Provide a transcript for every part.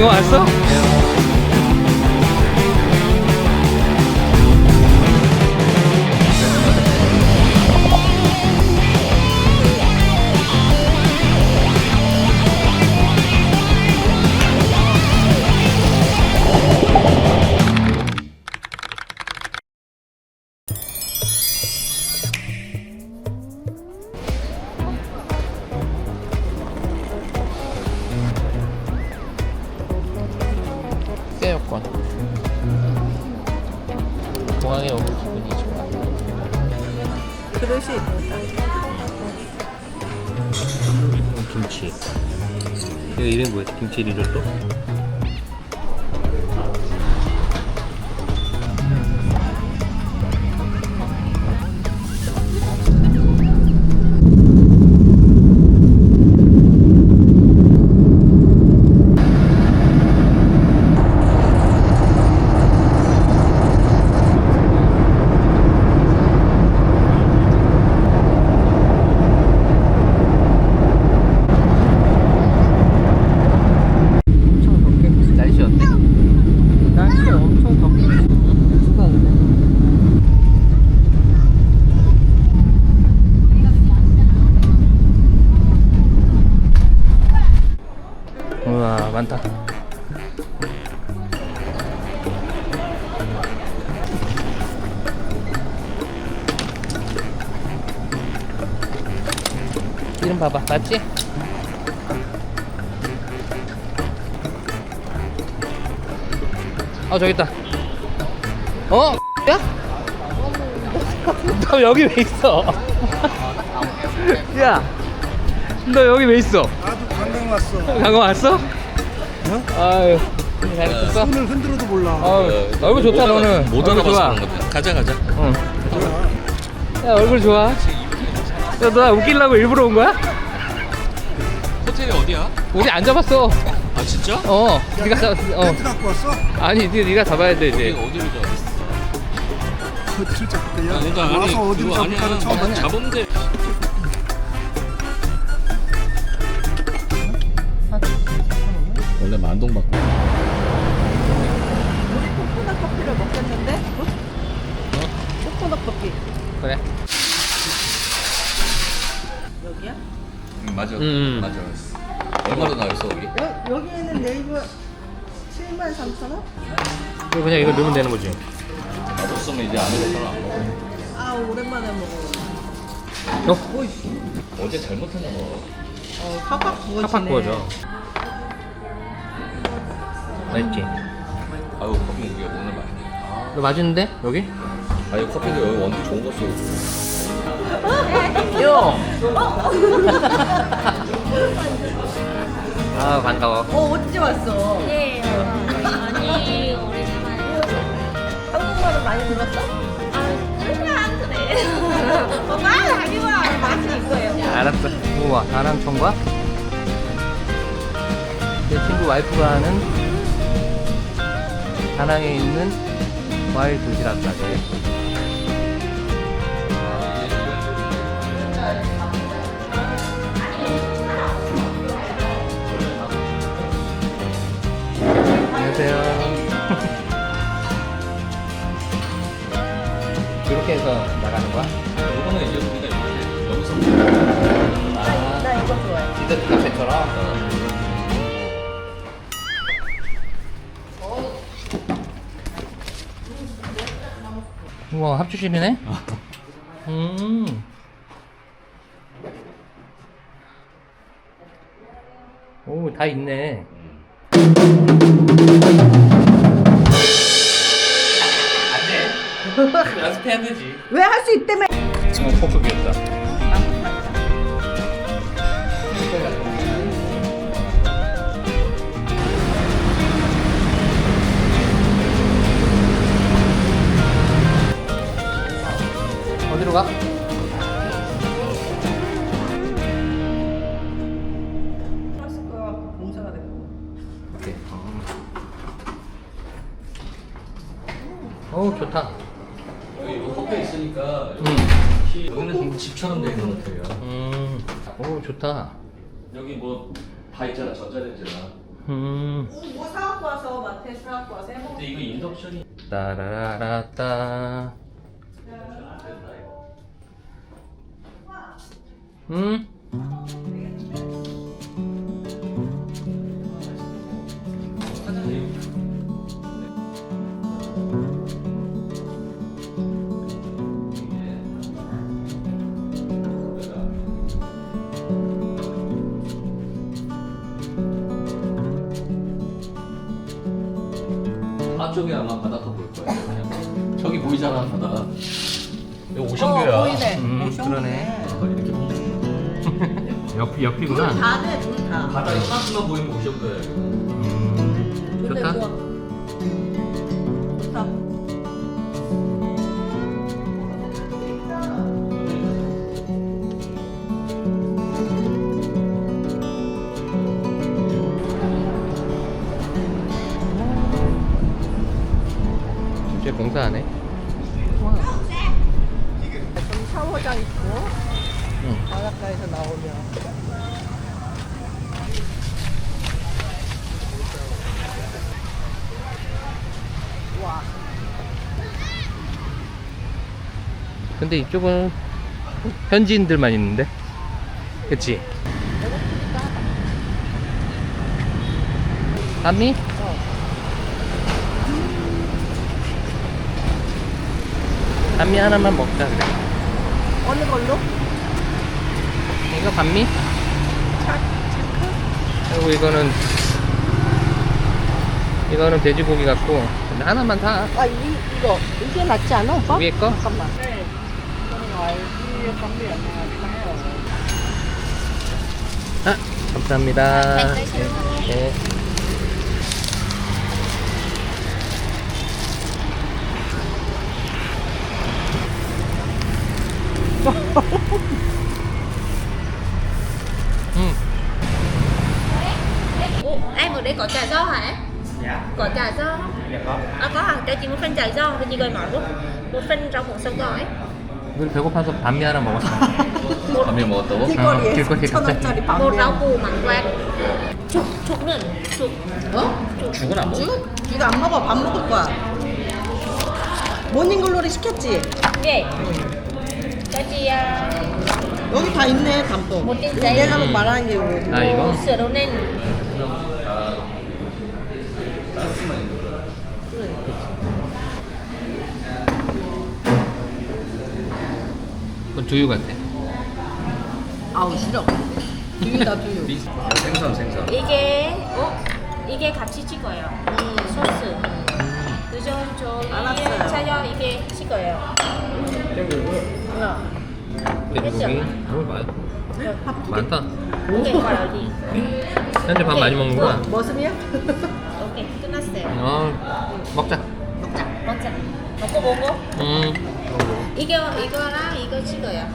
방금 왔어? 이 와 많다 이름 봐봐 맞지? 어 저기 있다 어? 야? 너 여기 왜 있어? 야, 너 여기 왜 있어? 나도 관광 왔어. 방금 왔어? 아유, 잘 있었어? 손을 흔들어도 몰라. 어, 얼굴 좋다 너는. 못 얼굴 알아봐서 좋아. 그런 것 같아. 가자 가자. 응. 야 얼굴 좋아. 야너나 웃기려고 일부러 온 거야? 호텔이 어디야? 우리 안 잡았어. 아 진짜? 어, 네가 잡. 어, 텐트 갖고 왔어? 아니 네, 네가 잡아야 돼 이제. 어디로 가? 그 그때 야 아, 그러니까 아니 와서 어디로 그거. 잡을까는 처음. 잡으면 돼. 원래 만동 받고. 코코넛 커피를 먹겠는데? 어? 코코넛 커피. 그래. 여기야? 응, 맞아. 음. 맞아. 얼마로 나왔어 여기? 여, 여기에는 네이버 7만 3천 원? 이거 그냥 이거 넣으면 되는 거지. 맛없으면 이제 안에서 별로 안 먹어. 아 오랜만에 먹어. 어? 어제 잘못했나 봐. 어 팍팍 구워지네. 팍팍 구워져. 맛있지? 아유 커피 이게 오늘 많이. 너 맛있는데 여기? 아유 커피도 여기 원두 좋은 거 써. 요. 아 반가워. 어 언제 왔어? 네, 아니 오래간만에 한국말을 많이 들었어? 아 그냥 그래 엄마 아니면 맛이 있어요 알았어. 우와, 나랑 청과? 내 친구 와이프가 하는 다낭에 있는 과일 도시락 가게. 안녕하세요. 이렇게 해서 나가는 거야? 이거는 이제 우리가 이렇게 여기서 아, 나 이거 좋아해. 디저트 카페처럼? 우와 합주실이네? 음. 오, 다 있네. 안 돼. 연습해야 되지. 왜 할 수 있다며? 어, 포크 귀엽다. 좋다. 여기 뭐 다 있잖아 전자레인지나 음. 뭐 사갖고 와서 마트에 사갖고 와서 해먹어. 근데 이거 인덕션이 따라라라따. 음? 앞쪽에 아마 바닷가 보일 거예요. 그냥 저기 보이잖아 바다. 여기 오션뷰야. 어, 보이네. 음, 오션 그러네. 보이네. 이렇게 보면 옆, 옆이구나. 다네, 둘 다. 바다 이만큼만 보이면 오션뷰야. 이거. 음, 근데 좋다. 좋 공사하네. 좀 샤워장 있고 응. 바닷가에서 나오면 와 근데 이쪽은 현지인들만 있는데? 그치? 반미? 반미 하나만 먹자 그래 어느 걸로? 이거 반미? 그리고 이거는 이거는 돼지고기 같고 근데 하나만 사 아 이, 이거 이게 낫지 않아 오빠? 위에 거? 잠깐만 아, 감사합니다 네. 음. Ủa, ai ở đây có trà do hả? Dạ. Có trà do không? Dạ có. À có hả? Cho chị một phần trà do, thì chị gọi món. Một phần rau muống sống gỏi. 우리 배고파서 반미 하나 먹었어 밤에 먹었다고? 길거리에 길거리에 3천원짜리 밥 Một rau củ mắm quẹt. Chục, chục nữa. Chục. 어? 죽은 안 먹어. 죽? 이거 안 먹어 밥 먹을 거야 모닝글로리 시켰지? Ghê. À, 여기 다 있네 담동 뭐 ጤ지? 내가 말하는 게 이거 아 이거? đậu nành. 그건 두유 같아 아우 싫어 두유다 두유 미- 생선 생선. 이게, 어? 이게 같이 찍어요. 이 소스. 그죠? 저기 알았어요. 차려 이게 찍어요. 돼지고기 오 많, 많다 오케이, 거야 어디? 현재 밥 많이 먹는구나 머슴이야? 오케이, 끝났어요. 어 먹자 먹자. 먹자. 먹고 보고. 음 이거 이거랑 이거 찍어요.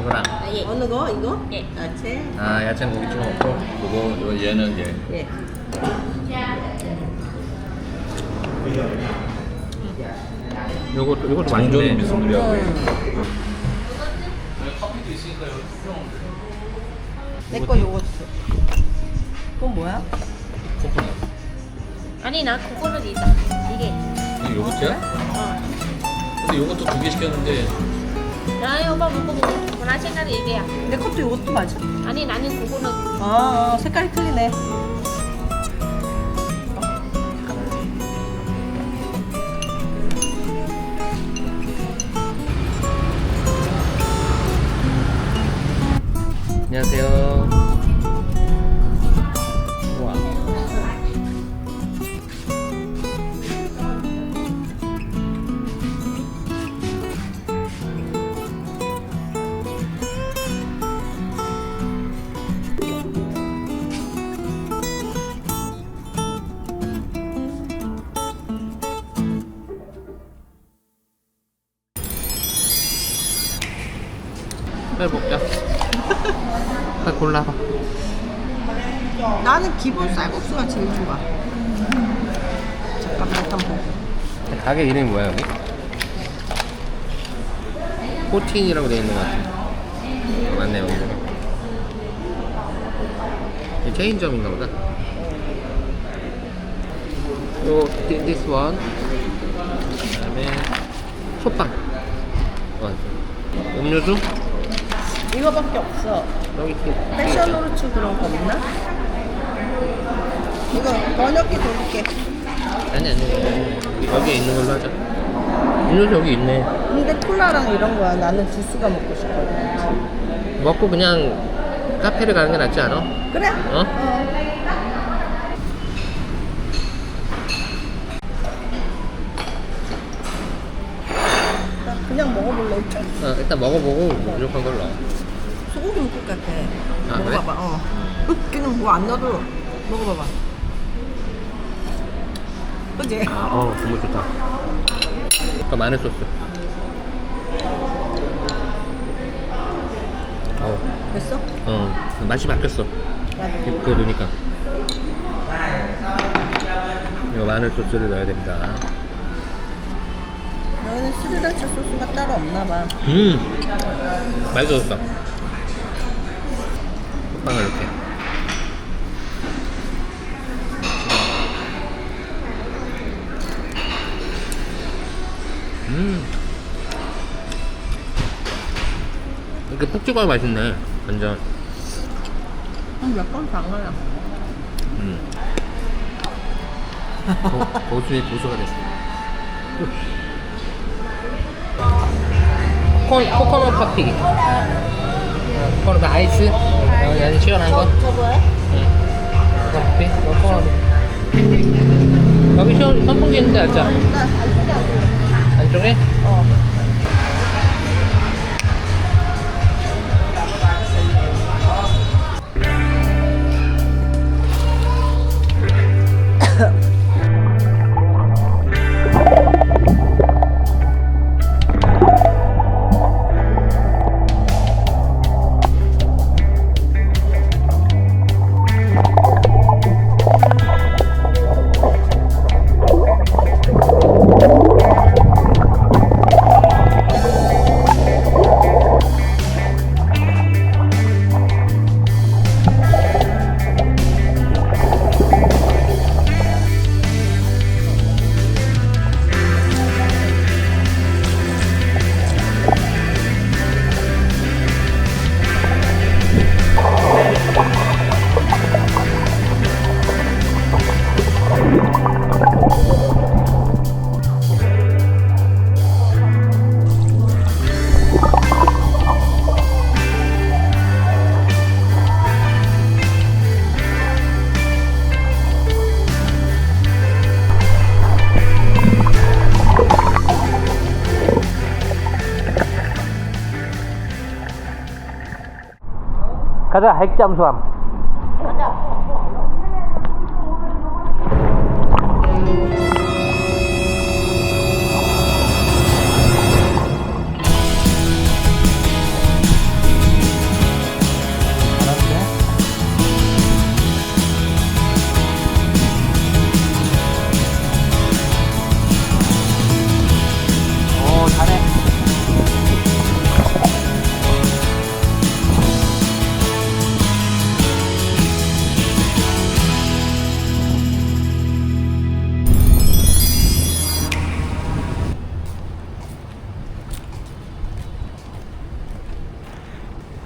이거랑 아, 예. 어느 거? 이거? 예. 야채? 아 야채는 고기 찍어 먹고 그거 이거 얘는 얘. 예 요거 요것도 장조는 맛있네 무슨 소리야? 내거 요거 주세요 그건 뭐야? 코코넛. 아니 나 그거는 있다. 이게. 이게 요거트야? 근데 요거트 두개 시켰는데 나 오빠 먹고 보고 나 생각이 이게야. 내 것도 요것도 맞아? 아니 나는 그거는 아, 아 색깔이 틀리네 안녕하세요 나는 기본 쌀국수가 제일 좋아 잠깐만 일단 보고 가게 이름이 뭐야 여기? 포틴이라고 되어 있는 것 같아 맞네요 이거 이게 체인점인가 보다 요 this one. 그다음에 소빵. 원. 음료수? 이거밖에 없어. 여기 있 패션으로츠 그런 거 없나? 이거 번역기 돌릴게. 아니 아니 여기 있는 걸로 하자. 음료수 여기 있네. 근데 콜라랑 이런 거야. 나는 주스가 먹고 싶거든. 먹고 그냥 카페를 가는 게 낫지 않아? 그래? 어? 나 그냥 먹어볼래. 어, 일단 먹어보고 뭐 부족한 걸로. 소고기 묵국 같아. 아, 먹어봐봐. 어. 그냥 뭐 안 넣어도 먹어봐봐. 그지? 아, 어, 정말 좋다. 그 마늘 소스. 어, 됐어? 어, 맛이 바뀌었어. 나도. 그거 넣으니까. 이거 마늘 소스를 넣어야 됩니다. 여기는 스리라차 소스가 따로 없나 봐. 음, 맛있어졌다. 빵을 이렇게. 음. 이렇게 푹 찍어야 맛있네. 완전. 몇번 당하나. 음. 고, 고수의 고수가 됐어. 콘, 코코넛 커피. 코코넛 아이스. 어, 아니, 시원한 거. 저거요? 커피. 코코넛. 여기 시원, 선풍기 있는데 앉아. 안쪽 에? 어. 가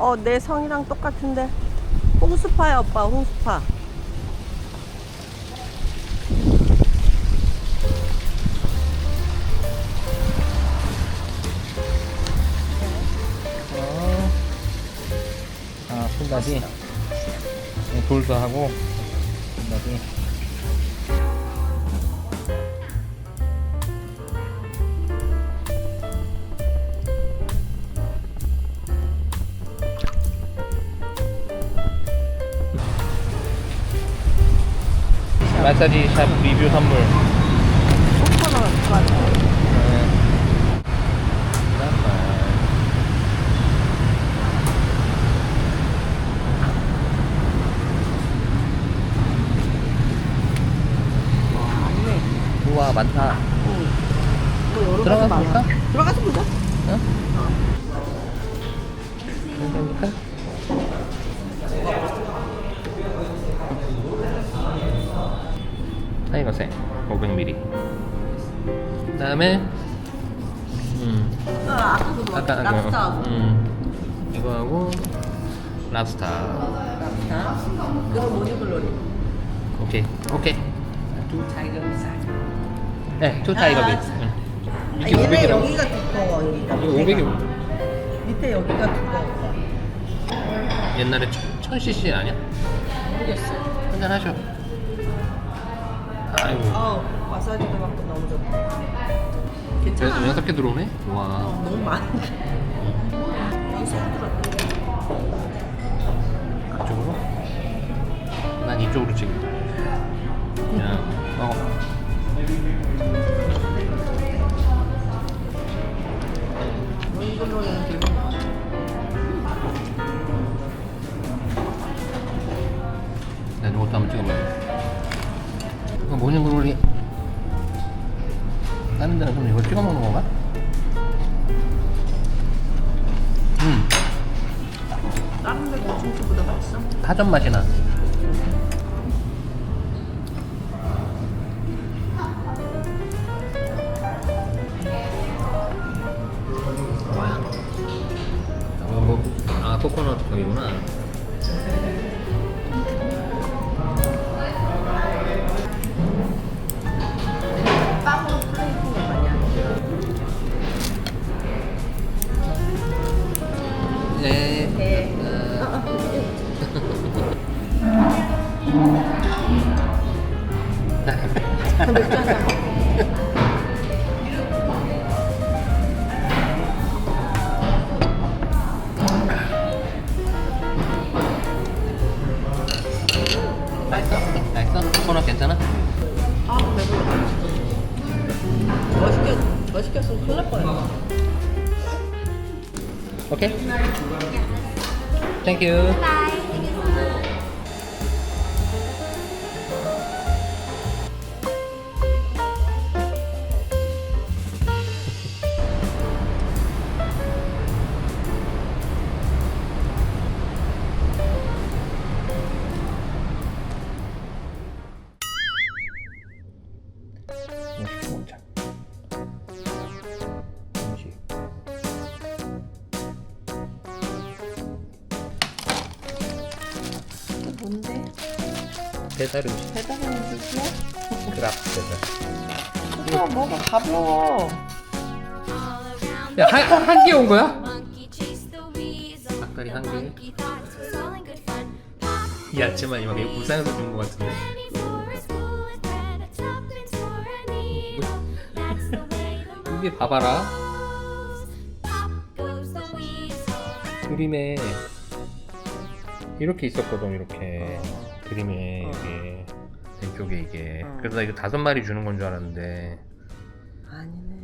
어, 내 성이랑 똑같은데. 홍수파야, 오빠, 홍수파. 아, 손다시. 네, 돌도 하고, 손다시. 마사지 샵 리뷰 선물. 우와 많다. 뭐 여러 가지 많아. 볼까? 타이거생 500ml. 그 다음에 음 아, 아까 그거 아까 그 랍스타하고. 음 이거하고 랍스타. 랍스타. 그거 모니글로리. 오케이 오케이. 네, 투 타이거 빛. 응. 아, 이게 얘네 500이라고? 여기가 두꺼워. 여기가. 이거 500이 밑에 여기가 두꺼워. 옛날에 1000cc 아니야? 모르겠어. 한잔 하셔. 아이고. 아우, 마사지도 받고 너무 좋다. 괜찮아. 여섯 개 들어오네. 와. 어, 너무 많은데. 그쪽으로? 난 이쪽으로 지금. 그냥 먹어. 모니글로리는 들고. 난 이것도 한번 찍어봐요. 이거 모닝글로리. 다른 데는 그럼 이걸 찍어 먹는 건가? 음, 다른 데 고충치보다 맛있어? 파전 맛이 나. 맥주 한잔. 맛있어? 맛있어? 코코넛 괜찮아? 아, 배불러. 더 시켰으면 큰일 날 뻔했다. 오케이? 땡큐. 배달 음식. 배달 음식이야? 그랍 배달. 그거 먹어, 가벼워. 야, 한, 한개 온 거야? 닭다리 한 개. Monkey thought it was all in good fun. 야채만 이거 이거 부산에서 준거 같은데. 이게 봐봐라. 그림에 이렇게 있었거든 이렇게 그림에 이게 왼쪽에 이게 어. 그래서 나 이거 다섯 마리 주는 건 줄 알았는데 아니네.